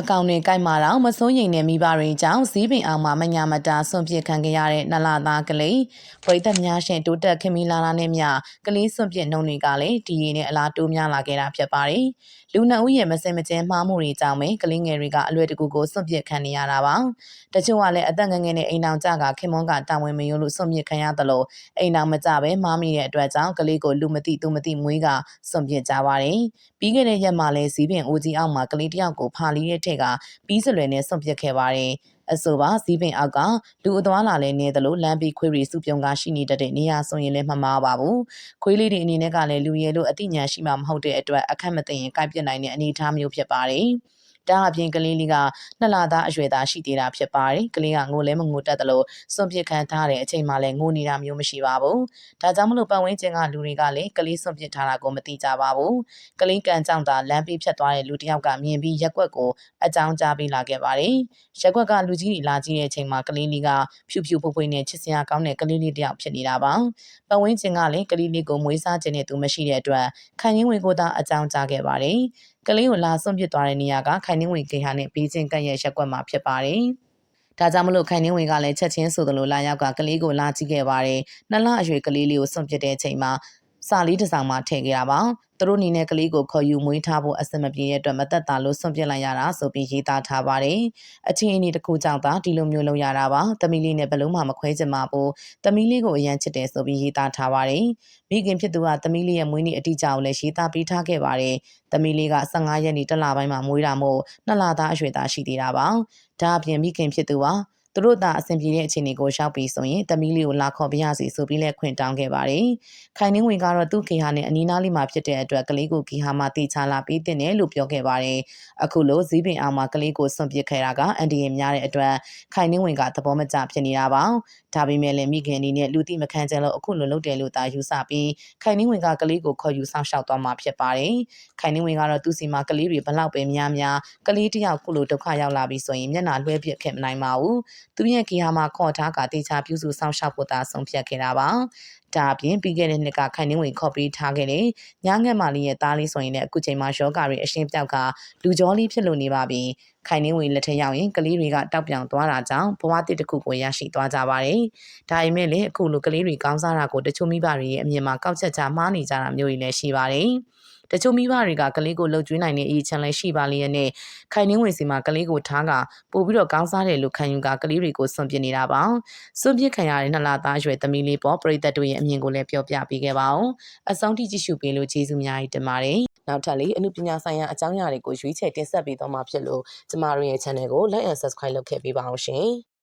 အကောင့်တွေကိုက်မာတော့မစိုးရိမ်တဲ့မိဘတွေကြောင့်ဇီးပင်အောင်မှာမညာမတာဆွန့်ပစ်ခံခဲ့ရတဲ့နလသားကလေးပရိသတ်များရှင်တိုးတက်ခင်မီလာလာနဲ့မြကလေးဆွန့်ပစ်နှုံတွေကလည်းဒီရည်နဲ့အလားတိုးများလာခဲ့တာဖြစ်ပါတယ်။လူနှစ်ဦးရဲ့မစင်မကျဲမှားမှုတွေကြောင့်ပဲကလေးငယ်တွေကအလွယ်တကူကိုဆွန့်ပစ်ခံနေရတာပါ။တချို့ကလည်းအသက်ငယ်ငယ်နဲ့အိမ်အောင်ကြကခင်မွန်းကတာဝန်မယူလို့ဆွန့်ပစ်ခံရသလိုအိမ်အောင်မကြပဲမှားမိတဲ့အတွက်ကြောင့်ကလေးကိုလူမသိသူမသိမွေးကဆွန့်ပစ်ကြပါတယ်။ပြီးခဲ့တဲ့ရက်မှာလည်းဇီးပင်အိုကြီးအောင်မှာကလေးတယောက်ကိုဖာလီတဲ့ထက်ကပြီးစလွယ်နဲ့ဆွန့်ပစ်ခဲ့ပါတယ်။အဆိုပါဇီးပင်အောက်ကလူအသွားလာလည်းနေသလိုလမ်းပြီးခွေးရီစုပြုံကရှိနေတတ်တဲ့နေရာဆိုရင်လည်းမမှားပါဘူး။ခွေးလေးတွေအနေနဲ့ကလည်းလူရဲလို့အတိညာရှိမှမဟုတ်တဲ့အတွက်အခက်မသိရင်ကိုက်ပြစ်နိုင်တဲ့အနေအထားမျိုးဖြစ်ပါတယ်။ ဒါအပြင်ကလေးလေးကနှစ်လသားအရွယ်သားရှိသေးတာဖြစ်ပါတယ်။ကလေးကငိုလဲမငိုတတ်သလိုစွန့်ပစ်ခံထားတဲ့အချိန်မှလည်းငိုနေတာမျိုးမရှိပါဘူး။ဒါကြောင့်မလို့ပတ်ဝန်းကျင်ကလူတွေကလည်းကလေးစွန့်ပစ်ထားတာကိုမသိကြပါဘူး။ကလေးကန်ကြောင့်သာလမ်းပြီးဖြတ်သွားတဲ့လူတစ်ယောက်ကမြင်ပြီးရက်ွက်ကိုအကြောင်းကြားပေးလာခဲ့ပါတယ်။ရက်ွက်ကလူကြီးတွေလာကြည့်တဲ့အချိန်မှာကလေးလေးကဖြူဖြူဖွဖွနဲ့ချစ်စရာကောင်းတဲ့ကလေးလေးတစ်ယောက်ဖြစ်နေတာပါ။ပတ်ဝန်းကျင်ကလည်းကလေးလေးကိုမွေးစားခြင်းနဲ့သူမရှိတဲ့အတွက်ခံရင်းဝင်ကိုသာအကြောင်းကြားခဲ့ပါတယ်။ ကလေးကိုလာစွန့်ပစ်သွားတဲ့နေရာကခိုင်နှင်းဝင်ကေဟာနဲ့ဘေးချင်းကန့်ရဲ့ရက်ွက်မှာဖြစ်ပါတယ်။ဒါကြောင့်မလို့ခိုင်နှင်းဝင်ကလည်းချက်ချင်းဆိုသလိုလာရောက်ကကလေးကိုလာကြည့်ခဲ့ပါတယ်။နှစ်လအရွယ်ကလေးလေးကိုစွန့်ပစ်တဲ့အချိန်မှာစာလေးတစ်စောင်မှထည့်ခဲ့တာပါ။သူ တို့အနေနဲ့ကလေးကိုခေါ်ယူမွေးထားဖို့အဆင်မပြေတဲ့အတွက်မသက်သာလို့စွန့်ပစ်လိုက်ရတာဆိုပြီးရေးသားထားပါတယ်။အချင်းအင်းတစ်ခုကြောင့်သာဒီလိုမျိုးလုပ်ရတာပါ။သမီးလေးနဲ့ဘယ်လုံးမှမခွဲချင်ပါဘူး။သမီးလေးကိုအရန်ချစ်တယ်ဆိုပြီးရေးသားထားပါတယ်။မိခင်ဖြစ်သူကသမီးလေးရဲ့မွေးနေ့အတိအကျကိုလည်းရေးသားပေးထားခဲ့ပါတယ်။သမီးလေးက15ရက်နေ့တလပိုင်းမှာမွေးတာမို့နှစ်လသားအရွယ်သားရှိသေးတာပါ။ဒါအပြင်မိခင်ဖြစ်သူက သူတို့သာအဆင်ပြေတဲ့အခြေအနေကိုရောက်ပြီးဆိုရင်သမီးလေးကိုလာခေါ်ပြရစီဆိုပြီးလဲခွင့်တောင်းခဲ့ပါတယ်။ခိုင်နှင်းဝင်ကတော့သူ့ခေဟာနဲ့အနီးနားလေးမှာဖြစ်တဲ့အတွက်ကလေးကိုခေဟာမှာတေချာလာပေးတင်တယ်လို့ပြောခဲ့ပါတယ်။အခုလိုဇီးပင်အောင်မှာကလေးကိုစွန့်ပစ်ခဲ့တာကအန်ဒီရင်များတဲ့အတွက်ခိုင်နှင်းဝင်ကသဘောမကျဖြစ်နေတာပါ။ ဒါပေမဲ့လည်းမိခင်အနေနဲ့လူတိမခံကြလို့အခုလိုလုပ်တယ်လို့သာယူဆပြီးခိုင်နှင်းဝင်ကကလေးကိုခေါ်ယူဆောင်ရှောက်သွားမှာဖြစ်ပါတယ်။ခိုင်နှင်းဝင်ကတော့သူ့စီမှာကလေးတွေဘလောက်ပဲများများကလေးတယောက်ခုလိုဒုက္ခရောက်လာပြီဆိုရင်မျက်နှာလွှဲပြစ်ခဲ့မနိုင်ပါဘူး။သူရဲ့ကီဟာမှာခေါ်ထားကတေချာပြုစုဆောင်ရှောက်ဖို့သာဆုံးဖြတ်ခဲ့တာပါ။ ဒါအပြင်ပြီးခဲ့တဲ့နှစ်ကခိုင်နှင်းဝင်ခေါ်ပြီးထားခဲ့တဲ့ညငက်မာလီရဲ့သားလေးဆိုရင်လည်းအခုချိန်မှာယောဂါတွေအရှင်းပြောက်ကလူကြောလေးဖြစ်လို့နေပါပြီ။ခိုင်နှင်းဝင်လက်ထက်ရောက်ရင်ကလေးတွေကတောက်ပြောင်သွားတာကြောင့်ဘဝတစ်တစ်ခုကိုရရှိသွားကြပါတယ်။ဒါပေမဲ့လည်းအခုလိုကလေးတွေကောင်းစားတာကိုတချို့မိဘတွေရဲ့အမြင်မှာကောက်ချက်ချမှားနေကြတာမျိုးတွေလည်းရှိပါတယ်။တချို့မိဘတွေကကလေးကိုလှုပ်ကျွေးနိုင်တဲ့အရေးချမ်းလည်းရှိပါလျက်နဲ့ခိုင်နှင်းဝင်စီမှာကလေးကိုထားကပို့ပြီးတော့ကောင်းစားတယ်လို့ခံယူကကလေးတွေကိုစွန့်ပစ်နေတာပါစွန့်ပစ်ခံရတဲ့နှစ်လသားရွယ်သမီးလေးပေါ်ပရိသတ်တို့ရဲ့အမြင်ကိုလည်းပြောပြပေးခဲ့ပါအောင်အဆုံးထိကြည့်ရှုပေးလို့ကျေးဇူးများတင်ပါတယ်နောက်ထပ်လေးအမှုပညာဆိုင်ရာအကြောင်းအရာတွေကိုရွေးချယ်တင်ဆက်ပေးသွားမှာဖြစ်လို့ကျမတို့ရဲ့ channel ကို like and subscribe လုပ်ခဲ့ပေးပါအောင်ရှင်